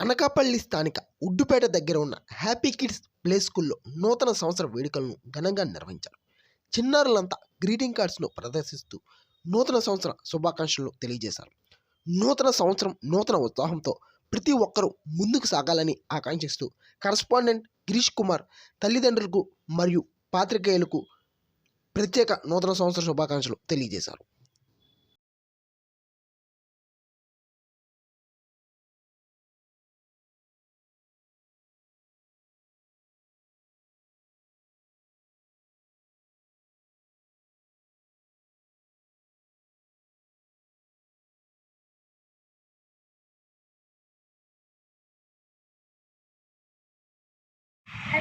అనకాపల్లి స్థానిక ఉడ్డుపేట దగ్గర ఉన్న హ్యాపీ కిడ్స్ ప్లే స్కూల్లో నూతన సంవత్సర వేడుకలను ఘనంగా నిర్వహించారు. చిన్నారులంతా గ్రీటింగ్ కార్డ్స్ను ప్రదర్శిస్తూ నూతన సంవత్సర శుభాకాంక్షలు తెలియజేశారు. నూతన సంవత్సరం నూతన ఉత్సాహంతో ప్రతి ఒక్కరూ ముందుకు సాగాలని ఆకాంక్షిస్తూ కరస్పాండెంట్ గిరీష్ కుమార్ తల్లిదండ్రులకు మరియు పాత్రికేయులకు ప్రత్యేక నూతన సంవత్సర శుభాకాంక్షలు తెలియజేశారు.